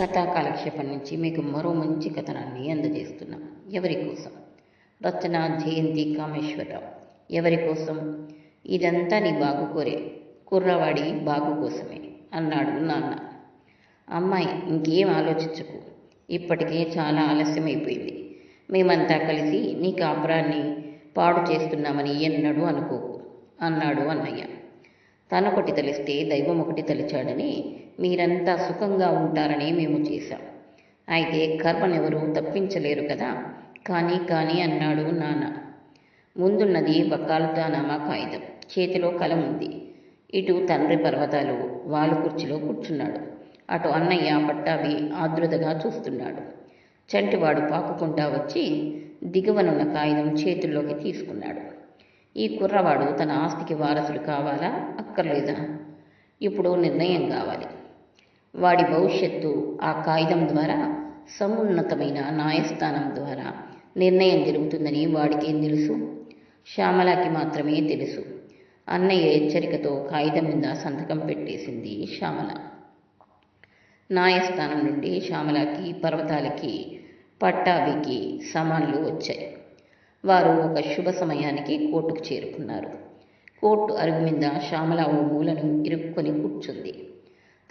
కథా కాలక్షేపం నుంచి మీకు మరో మంచి కథనాన్ని అందజేస్తున్నాం. ఎవరి కోసం? రచన జయంతి కామేశ్వరరావు. ఎవరి కోసం? ఇదంతా నీ బాగు కోరే. కుర్రవాడి బాగు కోసమే అన్నాడు నాన్న. అమ్మాయి ఇంకేం ఆలోచించకు. ఇప్పటికే చాలా ఆలస్యమైపోయింది. మేమంతా కలిసి నీ కాపురాన్ని పాడు చేస్తున్నామని ఎన్నడూ అనుకోకు అన్నాడు అన్నయ్య. తనొకటి తలిస్తే దైవం ఒకటి తలిచాడని మీరంతా సుఖంగా ఉంటారని మేము చేశాం. అయితే కర్మనెవరూ తప్పించలేరు కదా? కానీ కానీ అన్నాడు నాన్న. ముందున్నది వకాలతానామా కాగితం. చేతిలో కలం ఉంది. ఇటు తండ్రి పర్వతాలు వాలు కుర్చీలో కూర్చున్నాడు. అటు అన్నయ్య పట్టాభి ఆదృతగా చూస్తున్నాడు. చంటివాడు పాకుకుంటా వచ్చి దిగువనున్న కాగితం చేతుల్లోకి తీసుకున్నాడు. ఈ కుర్రవాడు తన ఆస్తికి వారసుడు కావాలా? అక్కర్లేదా? ఇప్పుడు నిర్ణయం కావాలి. వాడి భవిష్యత్తు ఆ కాగితం ద్వారా సమున్నతమైన న్యాయస్థానం ద్వారా నిర్ణయం జరుగుతుందని వాడికేం తెలుసు? శ్యామలకి మాత్రమే తెలుసు. అన్నయ్య హెచ్చరికతో కాగితం మీద సంతకం పెట్టేసింది శ్యామల. న్యాయస్థానం నుండి శ్యామలకి పర్వతాలకి పట్టాభికి సమాన్లు వచ్చాయి. వారు ఒక శుభ సమయానికి కోర్టుకు చేరుకున్నారు. కోర్టు అరుగు మీద శ్యామల ఓ మూలను ఇరుక్కొని కూర్చుంది.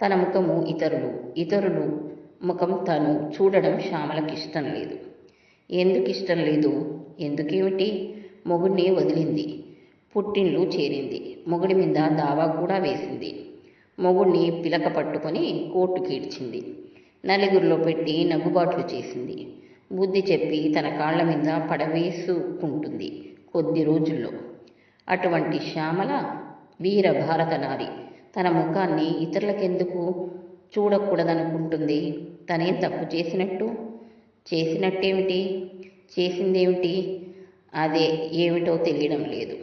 తన ముఖము ఇతరులు ఇతరులు ముఖం తను చూడడం శ్యామలకు ఇష్టం లేదు. ఎందుకు ఇష్టం లేదు? ఎందుకేమిటి? మొగుడిని వదిలింది పుట్టిండ్లు చేరింది మొగుడి మీద దావా కూడా వేసింది. మొగుడిని పిలక పట్టుకొని కోర్టు కీడ్చింది నలుగురిలో పెట్టి నగ్గుబాట్లు చేసింది. బుద్ధి చెప్పి తన కాళ్ళ మీద పడవేసుకుంటుంది కొద్ది రోజుల్లో. అటువంటి శ్యామల వీర భారత నారి తన ముఖాన్ని ఇతరులకెందుకు చూడకూడదనుకుంటుంది? తనేం తప్పు చేసినట్టు? చేసినట్టేమిటి? చేసిందేమిటి? అదే ఏమిటో తెలియడం లేదు.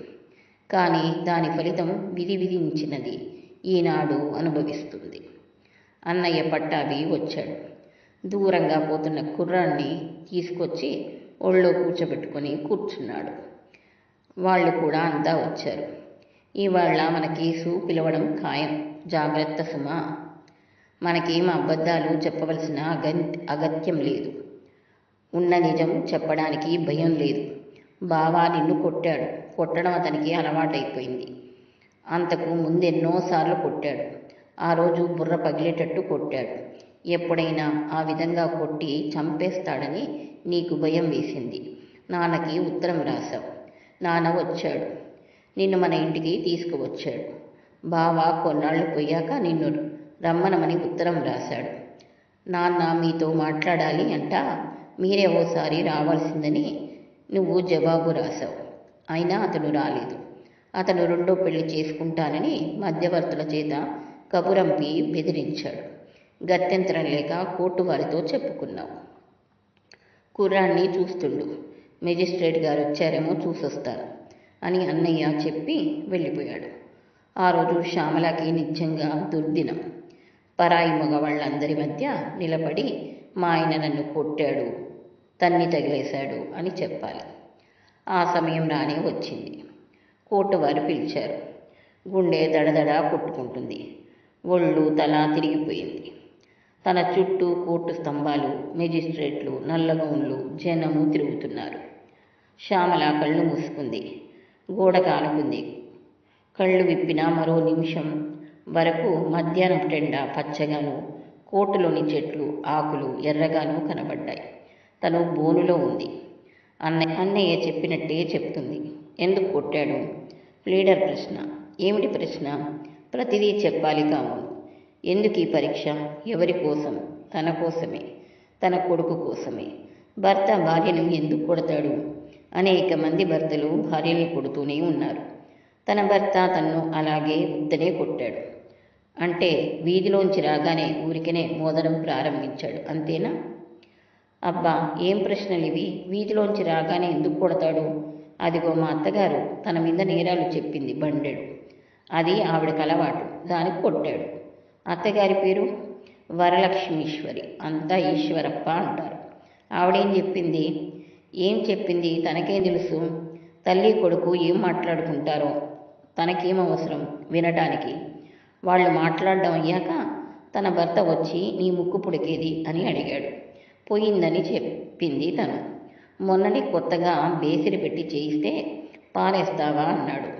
కానీ దాని ఫలితం విధి విధించినది ఈనాడు అనుభవిస్తుంది. అన్నయ్య పట్టాభి వచ్చాడు. దూరంగా పోతున్న కుర్రాన్ని తీసుకొచ్చి ఒళ్ళో కూర్చోబెట్టుకొని కూర్చున్నాడు. వాళ్ళు కూడా అంతా వచ్చారు. ఇవాళ మనకి సూ పిలవడం ఖాయం. జాగ్రత్త సుమా. మనకేం అబద్ధాలు చెప్పవలసిన అగ అగత్యం లేదు. ఉన్న నిజం చెప్పడానికి భయం లేదు. బావా నిన్ను కొట్టాడు. కొట్టడం అతనికి అలవాటైపోయింది. అంతకు ముందెన్నోసార్లు కొట్టాడు. ఆ రోజు బుర్ర పగిలేటట్టు కొట్టాడు. ఎప్పుడైనా ఆ విధంగా కొట్టి చంపేస్తాడని నీకు భయం వేసింది. నాన్నకి ఉత్తరం రాశావు. నాన్న వచ్చాడు. నిన్ను మన ఇంటికి తీసుకువచ్చాడు. బావ కొన్నాళ్ళు పోయాక నిన్ను రమ్మనమని ఉత్తరం రాశాడు. నాన్న మీతో మాట్లాడాలి అంట. మీరే ఓసారి రావాల్సిందని నువ్వు జవాబు రాశావు. అయినా అతడు రాలేదు. అతను రెండో పెళ్ళి చేసుకుంటానని మధ్యవర్తుల చేత కబురంపి బెదిరించాడు. గత్యంతరం లేక కోర్టు వారితో చెప్పుకున్నావు. కుర్రాన్ని చూస్తుండు. మెజిస్ట్రేట్ గారు వచ్చారేమో చూసొస్తారు. అని అన్నయ్య చెప్పి వెళ్ళిపోయాడు. ఆ రోజు శ్యామలకి నిజంగా దుర్దినం. పరాయి మగవాళ్ళందరి మధ్య నిలబడి మా ఆయన నన్ను కొట్టాడు తన్ని తగిలేశాడు అని చెప్పాలి. ఆ సమయం రానే వచ్చింది. కోర్టు వారు పిలిచారు. గుండె దడదడ కొట్టుకుంటుంది. ఒళ్ళు తల తిరిగిపోయింది. తన చుట్టూ కోర్టు స్తంభాలు మెజిస్ట్రేట్లు నల్లగౌన్లు జనము తిరుగుతున్నారు. శ్యామల కళ్ళు మూసుకుంది. గోడ కానుకుంది కళ్ళు విప్పిన మరో నిమిషం వరకు మధ్యాహ్నం టెండ పచ్చగాను కోటలోని చెట్లు ఆకులు ఎర్రగాను కనబడ్డాయి. తను బోనులో ఉంది. అన్నయ్య అన్నయ్య చెప్పినట్టే చెప్తుంది. ఎందుకు కొట్టాడు? లీడర్ ప్రశ్న. ఏమిటి ప్రశ్న? ప్రతిదీ చెప్పాలి కాము. ఎందుకు ఈ పరీక్ష? ఎవరి కోసం? తన కోసమే. తన కొడుకు కోసమే. భర్త భార్యను ఎందుకు కొడతాడు? అనేక మంది భర్తలు భార్యని కొడుతూనే ఉన్నారు. తన భర్త తన్ను అలాగే ఉత్తనే కొట్టాడు. అంటే వీధిలోంచి రాగానే ఊరికనే మోదడం ప్రారంభించాడు. అంతేనా? అబ్బా ఏం ప్రశ్నలు ఇవి వీధిలోంచి రాగానే ఎందుకు కొడతాడు? అదిగో మా అత్తగారు తన మీద నేరాలు చెప్పింది బండెడు. అది ఆవిడకి అలవాటు. దానికి కొట్టాడు. అత్తగారి పేరు? వరలక్ష్మీశ్వరి. అంతా ఈశ్వరప్ప అంటారు. ఆవిడేం చెప్పింది? ఏం చెప్పింది తనకేం తెలుసు. తల్లి కొడుకు ఏం మాట్లాడుకుంటారో తనకేం అవసరం వినటానికి. వాళ్ళు మాట్లాడడం అయ్యాక తన భర్త వచ్చి నీ ముక్కు పుడికేది? అని అడిగాడు. పోయిందని చెప్పింది తను. మొన్నటి కొత్తగా బేసిరి పెట్టి చేయిస్తే పారేస్తావా? అన్నాడు.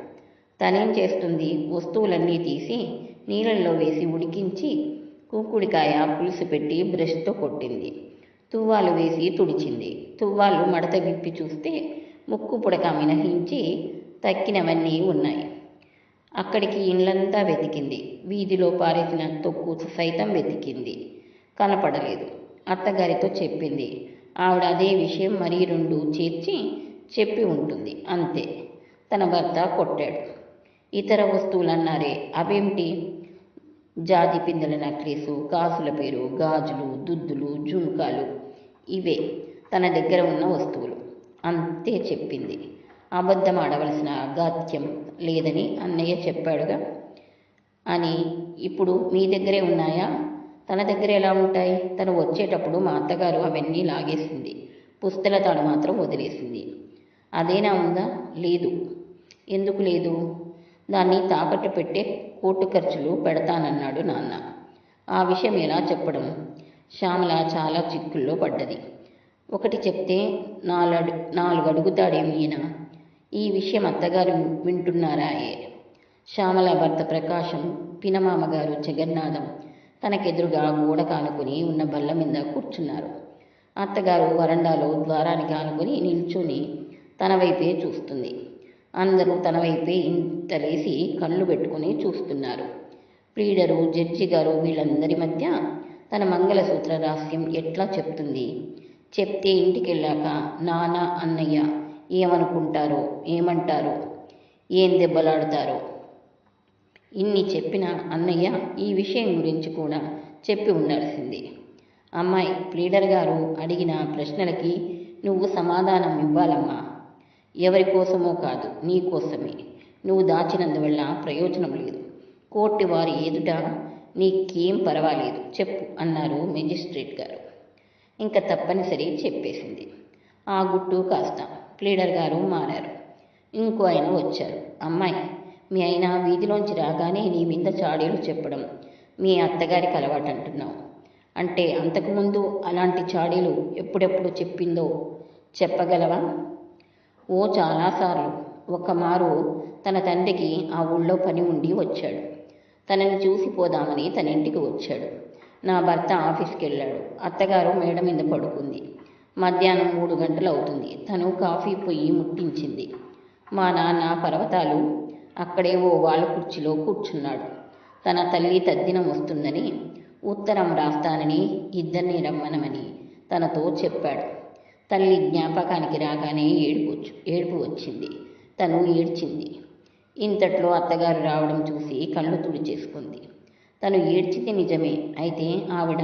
తనేం చేస్తుంది? వస్తువులన్నీ తీసి నీళ్ళల్లో వేసి ఉడికించి కుంకుడికాయ పులుసు పెట్టి బ్రష్తో కొట్టింది. తువ్వాలు వేసి తుడిచింది. తువ్వాలు మడత విప్పి చూస్తే ముక్కు పుడక మినహించి తక్కినవన్నీ ఉన్నాయి. అక్కడికి ఇండ్లంతా వెతికింది. వీధిలో పారేసిన తొక్కు సైతం వెతికింది. కనపడలేదు. అత్తగారితో చెప్పింది. ఆవిడ అదే విషయం మరీ రెండు చేర్చి చెప్పి ఉంటుంది. అంతే. తన భర్త కొట్టాడు. ఇతర వస్తువులన్నారే. అవేమిటి? జాజి పిందెల నక్లీసు కాసుల పేరు గాజులు దుద్దులు జుంకాలు ఇవే తన దగ్గర ఉన్న వస్తువులు. అంతే చెప్పింది. అబద్ధం ఆడవలసిన అగాత్యం లేదని అన్నయ్య చెప్పాడుగా. అని ఇప్పుడు మీ దగ్గరే ఉన్నాయా? తన దగ్గర ఎలా ఉంటాయి? తను వచ్చేటప్పుడు మా అత్తగారు అవన్నీ లాగేసింది. పుస్తల తాడు మాత్రం వదిలేసింది. అదేనా ఉందా? లేదు. ఎందుకు లేదు? దాన్ని తాకట్టు పెట్టే కోర్టు ఖర్చులు పెడతానన్నాడు నాన్న. ఆ విషయం ఎలా చెప్పడం? శ్యామల చాలా చిక్కుల్లో పడ్డది. ఒకటి చెప్తే నాలుగు నాలుగు అడుగుతాడేమి ఈయన? ఈ విషయం అత్తగారు వింటున్నారాయే. శ్యామల భర్త ప్రకాశం పినమామగారు జగన్నాథం తనకెదురుగా గోడ కానుకుని ఉన్న బల్ల మీద కూర్చున్నారు. అత్తగారు వరండాలో ద్వారానికి ఆనుకుని నిల్చుని తన వైపే చూస్తుంది. అందరూ తన వైపే ఇంతలేసి కళ్ళు పెట్టుకుని చూస్తున్నారు. ప్లీడరు జడ్జి గారు వీళ్ళందరి మధ్య తన మంగళసూత్ర రహస్యం ఎట్లా చెప్తుంది? చెప్తే ఇంటికి వెళ్ళాక నాన్న అన్నయ్య ఏమనుకుంటారో ఏమంటారో ఏం దెబ్బలాడతారో? ఇన్ని చెప్పిన అన్నయ్య ఈ విషయం గురించి కూడా చెప్పి ఉండాల్సింది. అమ్మాయి ప్లీడర్ గారు అడిగిన ప్రశ్నలకి నువ్వు సమాధానం ఇవ్వాలమ్మా. ఎవరి కోసమో కాదు నీ కోసమే. నువ్వు దాచినందువల్ల ప్రయోజనం లేదు. కోర్టు వారి ఎదుట నీకేం పర్వాలేదు చెప్పు అన్నారు మెజిస్ట్రేట్ గారు. ఇంకా తప్పనిసరి చెప్పేసింది. ఆ గుట్టు కాస్త. ప్లీడర్ గారు మారారు. ఇంకో ఆయన వచ్చారు. అమ్మాయి మీ ఆయన వీధిలోంచి రాగానే నీ మీద చాడీలు చెప్పడం మీ అత్తగారికి అలవాటు అంటున్నావు. అంటే అంతకుముందు అలాంటి చాడీలు ఎప్పుడెప్పుడు చెప్పిందో చెప్పగలవా? ఓ చాలాసార్లు. ఒక్కమారు తన తండ్రికి ఆ ఊళ్ళో పని ఉండి వచ్చాడు. తనని చూసిపోదామని తన ఇంటికి వచ్చాడు. నా భర్త ఆఫీస్కి వెళ్ళాడు అత్తగారు మేడ మీద పడుకుంది. మధ్యాహ్నం మూడు గంటలు అవుతుంది తను కాఫీ పొయ్యి ముట్టించింది. మా నాన్న పర్వతాలు అక్కడే ఓ వాళ్ళ కుర్చీలో కూర్చున్నాడు. తన తల్లి తద్దినం వస్తుందని ఉత్తరం రాస్తానని ఇద్దరిని రమ్మనమని తనతో చెప్పాడు. తల్లి జ్ఞాపకానికి రాగానే ఏడుపు ఏడుపు వచ్చింది. తను ఏడ్చింది. ఇంతట్లో అత్తగారు రావడం చూసి కళ్ళు తుడిచేసుకుంది. తను ఏడ్చింది నిజమే. అయితే ఆవిడ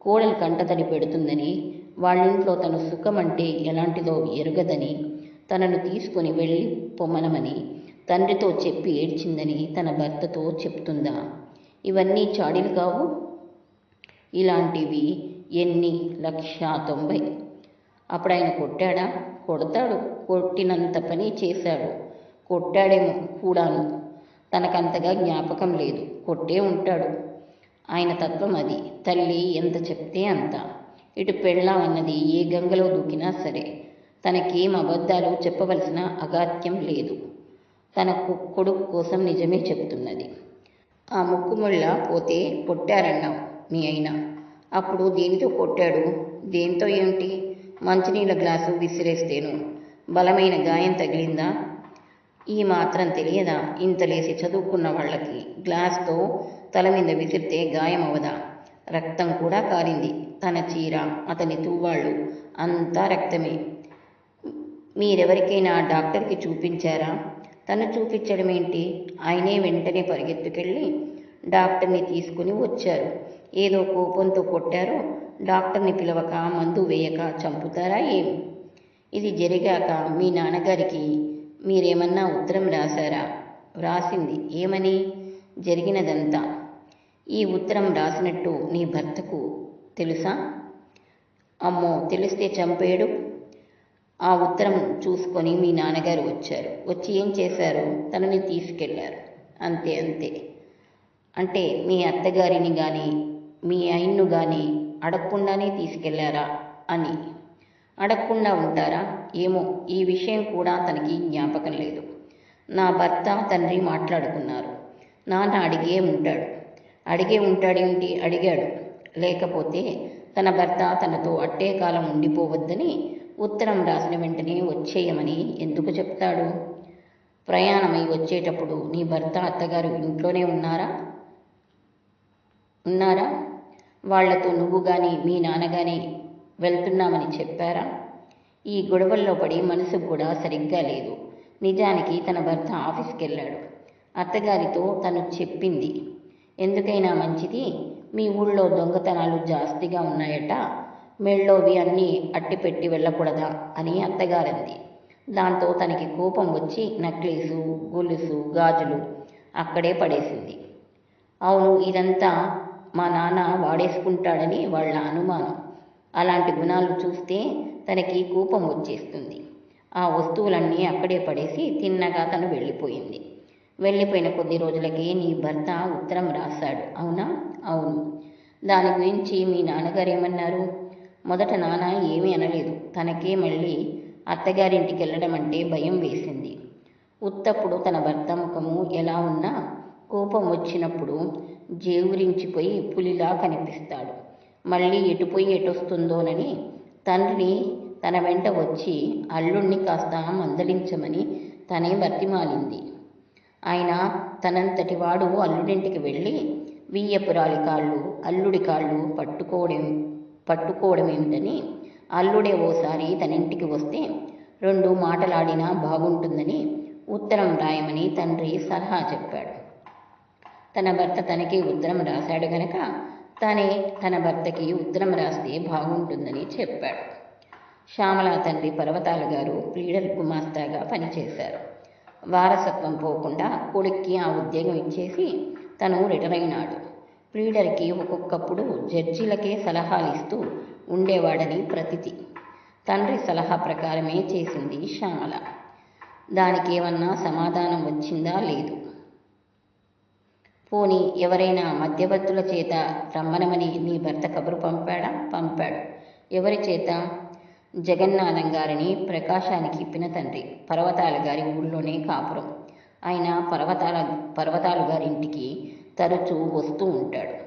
కోడలు కంటతడి పెడుతుందని వాళ్ళింట్లో తను సుఖమంటే ఎలాంటిదో ఎరగదని తనను తీసుకొని వెళ్ళి పొమ్మనమని తండ్రితో చెప్పి ఏడ్చిందని తన భర్తతో చెప్తుందా? ఇవన్నీ చాడీలు కావు. ఇలాంటివి ఎన్ని? లక్ష తొంభై. అప్పుడు ఆయన కొట్టాడా? కొడతాడు. కొట్టినంత పని చేశాడు. కొట్టాడేమో కూడాను. తనకంతగా జ్ఞాపకం లేదు. కొట్టే ఉంటాడు. ఆయన తత్వం అది. తల్లి ఎంత చెప్తే అంత. ఇటు పెళ్ళాం అన్నది ఏ గంగలో దూకినా సరే తనకేం అబద్ధాలు చెప్పవలసిన అగాత్యం లేదు. తన కొడుకు కోసం నిజమే చెప్తున్నది. ఆ ముక్కుముళ్ళ పోతే కొట్టారన్నావు మీ అయినా. అప్పుడు దేనితో కొట్టాడు? దేంతో ఏమిటి? మంచినీళ్ళ గ్లాసు విసిరేస్తేను బలమైన గాయం తగిలిందా? ఈ మాత్రం తెలియదా? ఇంతలేసి చదువుకున్న వాళ్ళకి గ్లాస్తో తల మీద విసిరితే గాయం అవదా రక్తం కూడా కారింది. తన చీర అతని తువ్వాళ్ళు అంతా రక్తమే. మీరెవరికైనా డాక్టర్కి చూపించారా? తను చూపించడం ఏంటి ఆయనే వెంటనే పరిగెత్తుకెళ్ళి డాక్టర్ని తీసుకుని వచ్చారు. ఏదో కోపంతో కొట్టారో డాక్టర్ని పిలవక మందు వేయక చంపుతారా ఏమి? ఇది జరిగాక మీ నాన్నగారికి మీరేమన్నా ఉత్తరం రాశారా? వ్రాసింది ఏమని? జరిగినదంతా. ఈ ఉత్తరం రాసినట్టు నీ భర్తకు తెలుసా? అమ్మో తెలిస్తే చంపేడు. ఆ ఉత్తరం చూసుకొని మీ నాన్నగారు వచ్చారు. వచ్చి ఏం చేశారు? తనని తీసుకెళ్ళారు. అంతే అంతే. అంటే మీ అత్తగారిని కానీ మీ ఆయన్ను గాని అడగకుండానే తీసుకెళ్ళారా అని. అడగకుండా ఉంటారా? ఏమో ఈ విషయం కూడా తనకి జ్ఞాపకం లేదు. నా భర్త తండ్రి మాట్లాడుకున్నారు. నాన్న అడిగే ఉంటాడు. అడిగే ఉంటాడేంటి అడిగాడు. లేకపోతే తన భర్త తనతో అట్టే కాలం ఉండిపోవద్దని ఉత్తరం రాసిన వెంటనే వచ్చేయమని ఎందుకు చెప్తాడు? ప్రయాణమై వచ్చేటప్పుడు నీ భర్త అత్తగారు ఇంట్లోనే ఉన్నారా? ఉన్నారా? వాళ్ళతో నువ్వు కానీ మీ నాన్న కానీ వెళ్తున్నామని చెప్పారా? ఈ గొడవల్లో పడి మనసు కూడా సరిగ్గా లేదు. నిజానికి తన భర్త ఆఫీస్కి వెళ్ళాడు అత్తగారితో తను చెప్పింది. ఎందుకైనా మంచిది మీ ఊళ్ళో దొంగతనాలు జాస్తిగా ఉన్నాయట మెళ్ళోవి అన్నీ అట్టిపెట్టి వెళ్ళకూడదా? అని అత్తగారంది. దాంతో తనకి కోపం వచ్చి నక్లీసు గొలుసు గాజులు అక్కడే పడేసింది. అవును ఇదంతా మా నాన్న వాడేసుకుంటాడని వాళ్ళ అనుమానం. అలాంటి గుణాలు చూస్తే తనకి కోపం వచ్చేస్తుంది. ఆ వస్తువులన్నీ అక్కడే పడేసి తిన్నగా తను వెళ్ళిపోయింది. వెళ్ళిపోయిన కొద్ది రోజులకే నీ భర్త ఉత్తరం రాశాడు. అవునా? అవును. దాని గురించి మీ నాన్నగారు ఏమన్నారు? మొదట నాన్న ఏమీ అనలేదు. తనకే మళ్ళీ అత్తగారింటికి వెళ్ళడం అంటే భయం వేసింది. ఉత్తప్పుడు తన భర్త ముఖము ఎలా ఉన్నా కోపం వచ్చినప్పుడు జేవురించిపోయి పులిలా కనిపిస్తాడు. మళ్ళీ ఎటుపోయి ఎటొస్తుందోనని తండ్రి తన వెంట వచ్చి అల్లుణ్ణి కాస్త మందలించమని తనే బతిమాలింది ఆయన తనంతటి వాడు అల్లుడింటికి వెళ్ళి వియ్యపురాలి కాళ్ళు అల్లుడి కాళ్ళు పట్టుకోవడం పట్టుకోవడమేమిటని అల్లుడే ఓసారి తన ఇంటికి వస్తే రెండు మాటలాడినా బాగుంటుందని ఉత్తరం రాయమని తండ్రి సలహా చెప్పాడు. తన భర్త తనకి ఉత్తరం రాశాడు గనక తనే తన భర్తకి ఉత్తరం రాస్తే బాగుంటుందని చెప్పాడు. శ్యామల తండ్రి పర్వతాల గారు ప్లీడర్ గుమాస్తాగా పనిచేశారు. వారసత్వం పోకుండా కొడుక్కి ఆ ఉద్యోగం ఇచ్చేసి తను రిటైర్ అయినాడు. ప్లీడర్కి ఒక్కొక్కప్పుడు జడ్జీలకే సలహాలు ఇస్తూ ఉండేవాడని ప్రతితి. తండ్రి సలహా ప్రకారమే చేసింది శ్యామల. దానికి ఏమన్నా సమాధానం వచ్చిందా? లేదు. పోని ఎవరైనా మధ్యవర్తుల చేత రమ్మనమని నీ భర్త కబురు పంపాడా? పంపాడు. ఎవరి చేత? జగన్నాథం గారిని ప్రకాశానికి ఇప్పిన తండ్రి పర్వతాల గారి ఊళ్ళోనే కాపురం. ఆయన పర్వతాల పర్వతాలు గారింటికి తరచూ వస్తూ ఉంటాడు.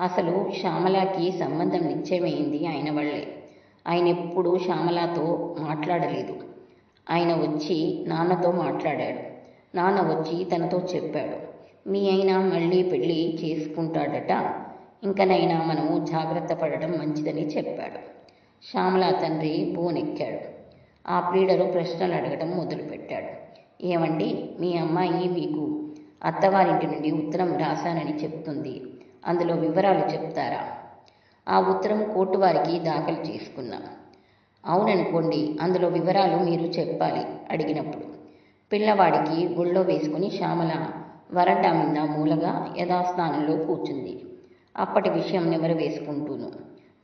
అసలు శ్యామలకి సంబంధం నిశ్చయమైంది ఆయన వల్లే. ఆయన ఎప్పుడూ శ్యామలతో మాట్లాడలేదు. ఆయన వచ్చి నాన్నతో మాట్లాడాడు. నాన్న వచ్చి తనతో చెప్పాడు. మీ అయినా మళ్ళీ పెళ్ళి చేసుకుంటాడట. ఇంకనైనా మనము జాగ్రత్త పడటం మంచిదని చెప్పాడు. శ్యామల తండ్రి బోనెక్కాడు. ఆ ప్లీడరు ప్రశ్నలు అడగటం మొదలుపెట్టాడు. ఏమండి మీ అమ్మాయి మీకు అత్తవారింటి నుండి ఉత్తరం రాశానని చెప్తుంది. అందులో వివరాలు చెప్తారా? ఆ ఉత్తరం కోర్టు వారికి దాఖలు చేసుకున్నాం. అవుననుకోండి అందులో వివరాలు మీరు చెప్పాలి అడిగినప్పుడు. పిల్లవాడికి గుళ్ళో వేసుకుని శ్యామల వరండా మూలగా యథాస్థానంలో కూర్చుంది. అప్పటి విషయం నెమరు వేసుకుంటూను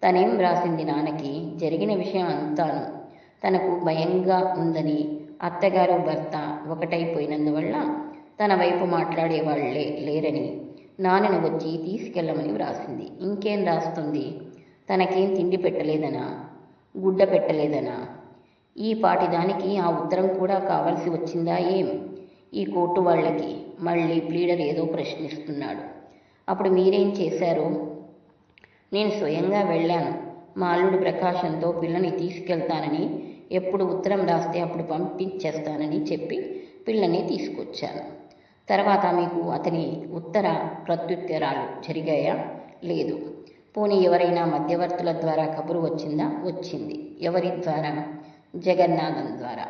తనేం వ్రాసింది నాన్నకి? జరిగిన విషయం అంతాను. తనకు భయంగా ఉందని అత్తగారు భర్త ఒకటైపోయినందువల్ల తన వైపు మాట్లాడేవాళ్ళే లేరని నాన్నను వచ్చి తీసుకెళ్ళమని వ్రాసింది. ఇంకేం రాస్తుంది? తనకేం తిండి పెట్టలేదనా? గుడ్డ పెట్టలేదనా? ఈ పాటి దానికి ఆ ఉత్తరం కూడా కావలసి వచ్చిందా ఏం? ఈ కోర్టు వాళ్ళకి మళ్ళీ ప్లీడర్ ఏదో ప్రశ్నిస్తున్నాడు. అప్పుడు మీరేం చేశారు? నేను స్వయంగా వెళ్ళాను. మా అల్లుడు ప్రకాశంతో పిల్లని తీసుకెళ్తానని ఎప్పుడు ఉత్తరం రాస్తే అప్పుడు పంపించేస్తానని చెప్పి పిల్లని తీసుకొచ్చాను. తర్వాత మీకు అతని ఉత్తర ప్రత్యుత్తరాలు జరిగాయా? లేదు. పోనీ ఎవరైనా మధ్యవర్తుల ద్వారా కబురు వచ్చిందా? వచ్చింది. ఎవరి ద్వారా? జగన్నాథం ద్వారా.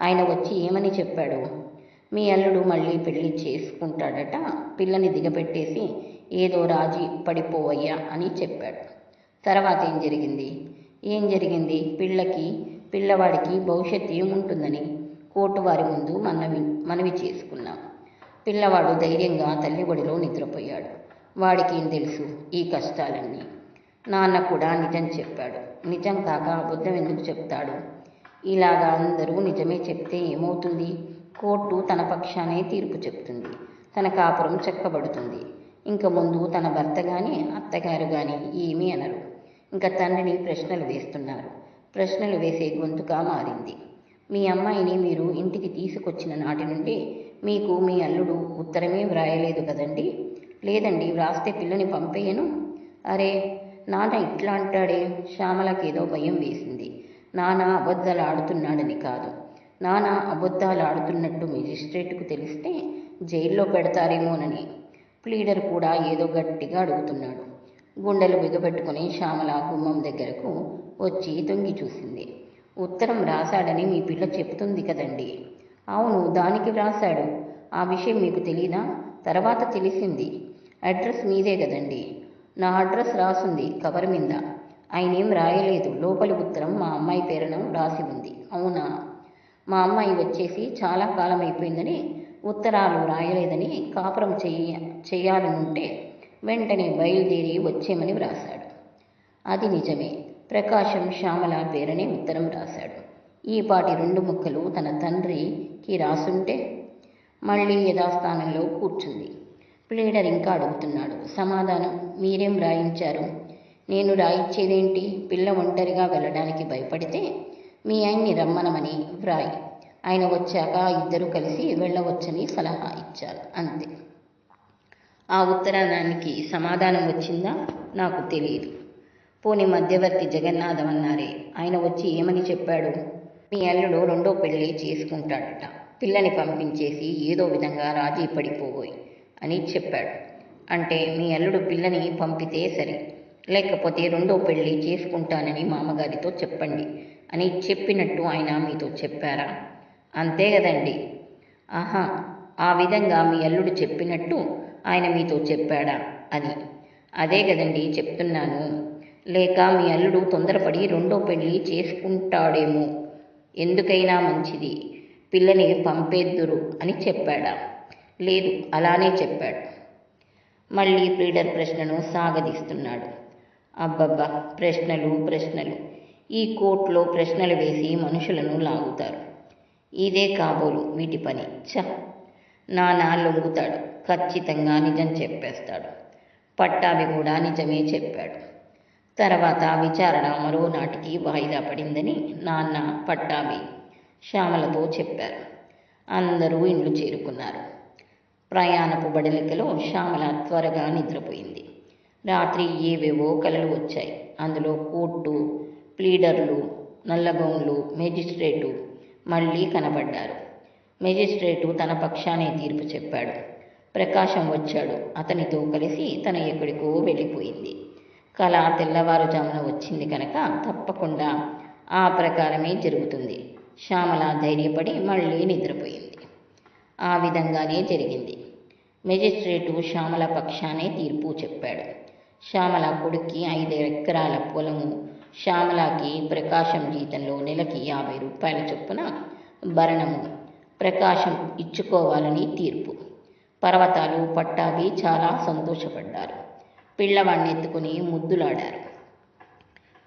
ఆయన వచ్చి ఏమని చెప్పాడు? మీ అల్లుడు మళ్ళీ పెళ్ళి చేసుకుంటాడట. పిల్లని దిగబెట్టేసి ఏదో రాజీ పడిపోవయ్యా అని చెప్పాడు. తర్వాత ఏం జరిగింది? ఏం జరిగింది? పిల్లకి పిల్లవాడికి భవిష్యత్తు ఏముంటుందని కోర్టు వారి ముందు మనవి మనవి చేసుకున్నాం. పిల్లవాడు ధైర్యంగా తల్లి ఒడిలో నిద్రపోయాడు. వాడికి ఏం తెలుసు? ఈ కష్టాలన్నీ. నాన్న కూడా నిజం చెప్పాడు. నిజం కాక అబద్ధం ఎందుకు చెప్తాడు? ఇలాగా అందరూ నిజమే చెప్తే ఏమవుతుంది? కోర్టు తన పక్షానే తీర్పు చెప్తుంది తన కాపురం చెక్కబడుతుంది. ఇంక ముందు తన భర్త కానీ అత్తగారు కానీ ఏమీ అనరు. ఇంకా తండ్రిని ప్రశ్నలు వేస్తున్నారు. ప్రశ్నలు వేసే గొంతుగా మారింది. మీ అమ్మాయిని మీరు ఇంటికి తీసుకొచ్చిన నాటి నుండి మీకు మీ అల్లుడు ఉత్తరమే వ్రాయలేదు కదండి? లేదండి వ్రాస్తే పిల్లని పంపేయను? అరే నాన్న ఇట్లా అంటాడే? శ్యామలకి ఏదో భయం వేసింది. నాన్న అబద్ధాలు ఆడుతున్నాడని కాదు. నానా అబద్ధాలు ఆడుతున్నట్టు మెజిస్ట్రేట్కు తెలిస్తే జైల్లో పెడతారేమోనని ప్లీడర్ కూడా ఏదో గట్టిగా అడుగుతున్నాడు. గుండెలు బిగబెట్టుకుని శ్యామల గుమ్మం దగ్గరకు వచ్చి తొంగి చూసింది. ఉత్తరం రాశాడని మీ పిల్ల చెప్తుంది కదండి. అవును దానికి వ్రాశాడు. ఆ విషయం మీకు తెలియదా తర్వాత తెలిసింది. అడ్రస్ మీదే కదండి. నా అడ్రస్ రాసుంది కవర్ మీద. ఆయనేం రాయలేదు. లోపలి ఉత్తరం మా అమ్మాయి పేరును రాసి ఉంది. అవునా? మా అమ్మాయి వచ్చేసి చాలా కాలం అయిపోయిందని ఉత్తరాలు రాయలేదని కాపురం చెయ్య చేయాలనుంటే వెంటనే బయలుదేరి వచ్చేమని వ్రాశాడు. అది నిజమే. ప్రకాశం శ్యామల పేరనే ఉత్తరం రాశాడు. ఈ పాటి రెండు ముక్కలు తన తండ్రికి రాసుంటే మళ్ళీ యథాస్థానంలో కూర్చుంది. ప్లేడర్ ఇంకా అడుగుతున్నాడు సమాధానం మీరేం రాయించారు? నేను రాయించేదేంటి పిల్ల ఒంటరిగా వెళ్ళడానికి భయపడితే మీ ఆయన్ని రమ్మనమని వ్రాయి ఆయన వచ్చాక ఇద్దరు కలిసి వెళ్ళవచ్చని సలహా ఇచ్చారు. అంతే. ఆ ఉత్తరానికి సమాధానం వచ్చిందా? నాకు తెలియదు పోని మధ్యవర్తి జగన్నాథం అన్నారే. ఆయన వచ్చి ఏమని చెప్పాడు? మీ అల్లుడు రెండో పెళ్ళి చేసుకుంటాడట. పిల్లని పంపించేసి ఏదో విధంగా రాజీ పడిపోబోయి అని చెప్పాడు. అంటే మీ అల్లుడు పిల్లని పంపితే సరే. లేకపోతే రెండో పెళ్ళి చేసుకుంటానని మామగారితో చెప్పండి. అని చెప్పినట్టు ఆయన మీతో చెప్పారా? అంతే కదండి. ఆహా ఆ విధంగా మీ అల్లుడు చెప్పినట్టు ఆయన మీతో చెప్పాడా అది అదే కదండి చెప్తున్నాను. లేక మీ అల్లుడు తొందరపడి రెండో పెళ్ళి చేసుకుంటాడేమో. ఎందుకైనా మంచిది. పిల్లని పంపేద్దురు అని చెప్పాడా? లేదు అలానే చెప్పాడు. మళ్ళీ ప్లీడర్ ప్రశ్నను సాగదీస్తున్నాడు. అబ్బబ్బా ప్రశ్నలు ప్రశ్నలు. ఈ కోర్టులో ప్రశ్నలు వేసి మనుషులను లాగుతారు. ఇదే కాబోలు వీటి పని. చ నాన్న లొంగుతాడు. ఖచ్చితంగా నిజం చెప్పేస్తాడు. పట్టాభి కూడా నిజమే చెప్పాడు. తర్వాత విచారణ మరో నాటికి వాయిదా పడిందని నాన్న పట్టాభి శ్యామలతో చెప్పారు. అందరూ ఇండ్లు చేరుకున్నారు. ప్రయాణపు బడలికలో శ్యామల త్వరగా నిద్రపోయింది. రాత్రి ఏవేవో కలలు వచ్చాయి. అందులో కోర్టు ప్లీడర్లు నల్లగౌన్లు మేజిస్ట్రేటు మళ్ళీ కనబడ్డారు. మెజిస్ట్రేటు తన పక్షానే తీర్పు చెప్పాడు. ప్రకాశం వచ్చాడు. అతనితో కలిసి తన ఎక్కడికో వెళ్ళిపోయింది. కళ తెల్లవారుజామున వచ్చింది కనుక తప్పకుండా ఆ ప్రకారమే జరుగుతుంది. శ్యామల ధైర్యపడి మళ్ళీ నిద్రపోయింది. ఆ విధంగానే జరిగింది. మెజిస్ట్రేటు శ్యామల పక్షానే తీర్పు చెప్పాడు. శ్యామల కొడుక్కి ఐదు ఎకరాల పొలము శ్యామలాకి ప్రకాశం జీతంలో నెలకి యాభై రూపాయల చొప్పున భరణము ప్రకాశం ఇచ్చుకోవాలని తీర్పు. పర్వతాలు పట్టాభి చాలా సంతోషపడ్డారు. పిల్లవాడిని ఎత్తుకుని ముద్దులాడారు.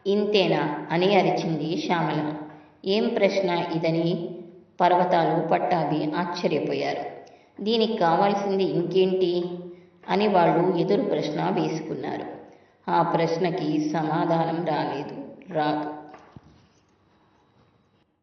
ఇంతేనా అని అరిచింది శ్యామల. ఏం ప్రశ్న ఇదని పర్వతాలు పట్టాభి ఆశ్చర్యపోయారు. దీనికి కావాల్సింది ఇంకేంటి? అని వాళ్ళు ఎదురు ప్రశ్న వేసుకున్నారు. ఆ ప్రశ్నకి సమాధానం రాలేదు. రాదు.